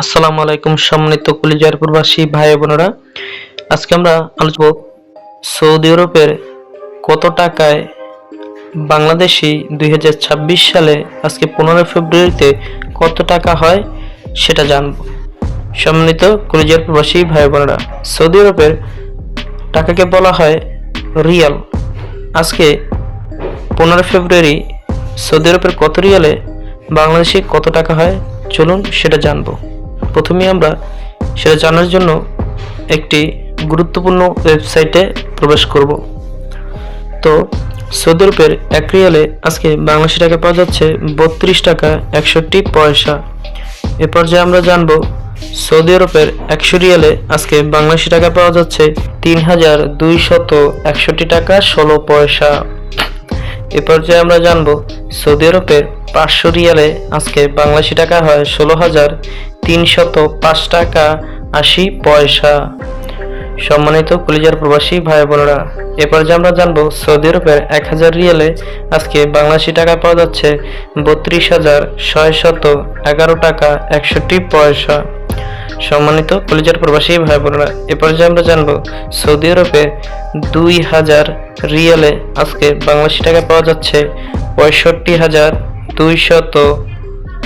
আসসালামু আলাইকুম সম্মানিত কলিজার প্রবাসী ভাই বোনেরা। আজকে আমরা আলোচনা সৌদি আরবের কত টাকায় বাংলাদেশি দুই হাজার ছাব্বিশ সালে আজকে পনেরোই ফেব্রুয়ারিতে কত টাকা হয় সেটা জানব। সম্মানিত কলিজার প্রবাসী ভাই বোনেরা, সৌদি আরবের টাকাকে বলা হয় রিয়াল। আজকে পনেরো ফেব্রুয়ারি সৌদি আরবের কত রিয়ালে বাংলাদেশে কত টাকা হয়? চলুন সেটা জানব। প্রথমে আমরা সেটা জানার জন্য একটি গুরুত্বপূর্ণ ওয়েবসাইটে প্রবেশ করব। তো সৌদি আরবের এক রিয়ালে আজকে বাংলাদেশি টাকা পাওয়া যাচ্ছে বত্রিশ টাকা একষট্টি পয়সা। এ পর্যায়ে আমরা জানব সৌদি আরবের একশো রিয়ালে আজকে বাংলাদেশি টাকা পাওয়া যাচ্ছে তিন হাজার দুইশত একষট্টি টাকা ষোলো পয়সা। এ পর্যায়ে আমরা জানব সৌদি আরবের পাঁচশো রিয়ালে আজকে বাংলাদেশি টাকা হয় ষোলো হাজার তিনশত পাঁচ টাকা আশি পয়সা। সম্মানিত কলিজার প্রবাসী ভাই বোনেরা, এ পর্যায়ে আমরা জানব সৌদি আরবের এক হাজার রিয়ালে আজকে বাংলাদেশি টাকা পাওয়া যাচ্ছে বত্রিশ হাজার ছয়শত এগারো টাকা একষট্টি পয়সা। সম্মানিত কলিজার প্রবাসী ভাই বোনেরা, এ পর্যায়ে আমরা জানব সৌদি আরবে দুই হাজার রিয়ালে আজকে বাংলাদেশি টাকা পাওয়া যাচ্ছে পঁয়ষট্টি হাজার দুইশত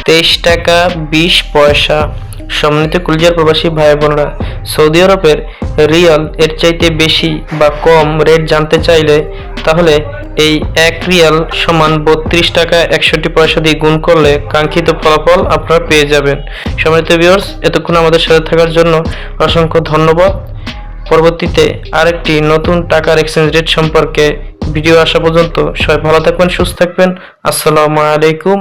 তেইশ টাকা বিশ পয়সা। সম্মানিত কুলিজার প্রবাসী ভাই বোনেরা, সৌদি আরবের রিয়াল এর চাইতে বেশি বা কম রেট জানতে চাইলে তাহলে এই এক রিয়াল সমান বত্রিশ টাকা একষট্টি পয়সা দিয়ে গুণ করলে কাঙ্ক্ষিত ফলাফল আপনারা পেয়ে যাবেন। সম্মানিত ভিউয়ার্স এতক্ষণ আমাদের সাথে থাকার জন্য অসংখ্য ধন্যবাদ। পরবর্তীতে আরেকটি নতুন টাকার এক্সচেঞ্জ রেট সম্পর্কে ভিডিও আসা পর্যন্ত সবাই ভালো থাকবেন, সুস্থ থাকবেন। আসসালামু আলাইকুম।